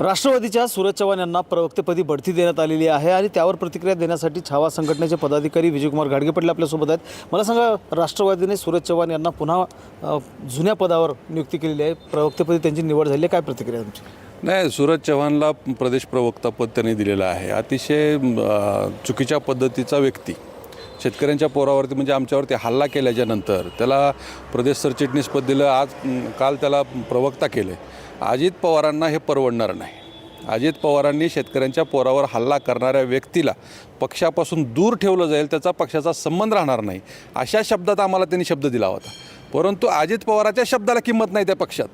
राष्ट्रवादीच्या सूरज चव्हाण यांना प्रवक्तेपदी बढती देण्यात आलेली आहे आणि त्यावर प्रतिक्रिया देण्यासाठी छावा संघटनेचे पदाधिकारी विजयकुमार घाडगे पडले आपल्यासोबत आहेत. मला सांगा राष्ट्रवादीने सूरज चव्हाण यांना पुन्हा जुन्या पदावर नियुक्ती केलेली आहे. प्रवक्तेपदी त्यांची निवड झाली आहे. काय प्रतिक्रिया तुमची? नाही सूरज चव्हाणला प्रदेश प्रवक्तापद त्यांनी दिलेलं आहे. अतिशय चुकीच्या पद्धतीचा व्यक्ती. शेतकऱ्यांच्या पोरावरती म्हणजे आमच्यावरती हल्ला केल्याच्यानंतर त्याला प्रदेश सरचिटणीस पद दिलं आज काल त्याला प्रवक्ता केलं. अजित पवारांना हे परवडणार नाही. अजित पवारांनी शेतकऱ्यांच्या पोरावर हल्ला करणाऱ्या व्यक्तीला पक्षापासून दूर ठेवलं जाईल त्याचा पक्षाचा संबंध राहणार नाही. अशा शब्दात आम्हाला त्यांनी शब्द दिला होता. परंतु अजित पवाराच्या शब्दाला किंमत नाही त्या पक्षात.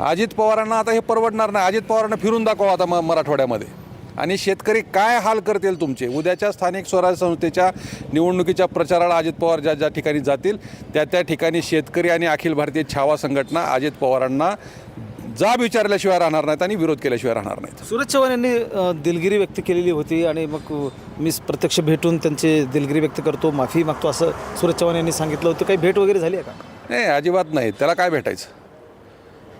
अजित पवारांना आता हे परवडणार नाही. अजित पवारांना फिरून दाखवा आता म मराठवाड्यामध्ये. आणि शेतकरी काय हाल करतील तुमचे? उद्याच्या स्थानिक स्वराज्य संस्थेच्या निवडणुकीच्या प्रचाराला अजित पवार ज्या ज्या ठिकाणी जातील त्या त्या ठिकाणी शेतकरी आणि अखिल भारतीय छावा संघटना अजित पवारांना जाब विचारल्याशिवाय राहणार नाहीत आणि विरोध केल्याशिवाय राहणार नाहीत. सूरज चव्हाण यांनी दिलगिरी व्यक्त केलेली होती आणि मग मी प्रत्यक्ष भेटून त्यांची दिलगिरी व्यक्त करतो माफी मागतो असं सूरज चव्हाण यांनी सांगितलं होतं. काही भेट वगैरे झाली आहे का? नाही अजिबात नाही. त्याला काय भेटायचं?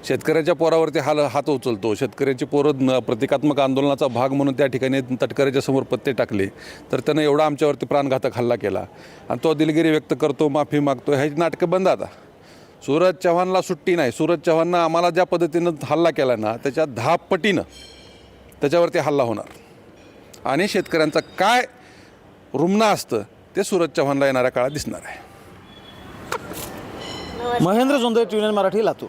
शेतकऱ्याच्या पोरावरती हाल हात उचलतो. शेतकऱ्याची पोरं न- प्रतिकात्मक आंदोलनाचा भाग म्हणून त्या ठिकाणी तटकऱ्याच्या समोर पत्ते टाकले. तर त्यानं एवढा आमच्यावरती प्राणघातक हल्ला केला. आणि तो दिलगिरी व्यक्त करतो माफी मागतो. ह्याची नाटकं बंद आता. सूरज चव्हाणला सुट्टी नाही. सूरज चव्हाणनं आम्हाला ज्या पद्धतीनं हल्ला केला ना त्याच्या दहा पटीनं त्याच्यावरती हल्ला होणार. आणि शेतकऱ्यांचं काय रुग्ण असतं ते सूरज चव्हाणला येणाऱ्या काळात दिसणार आहे. महेंद्र जोंधळे ट्युनियन मराठी लातूर.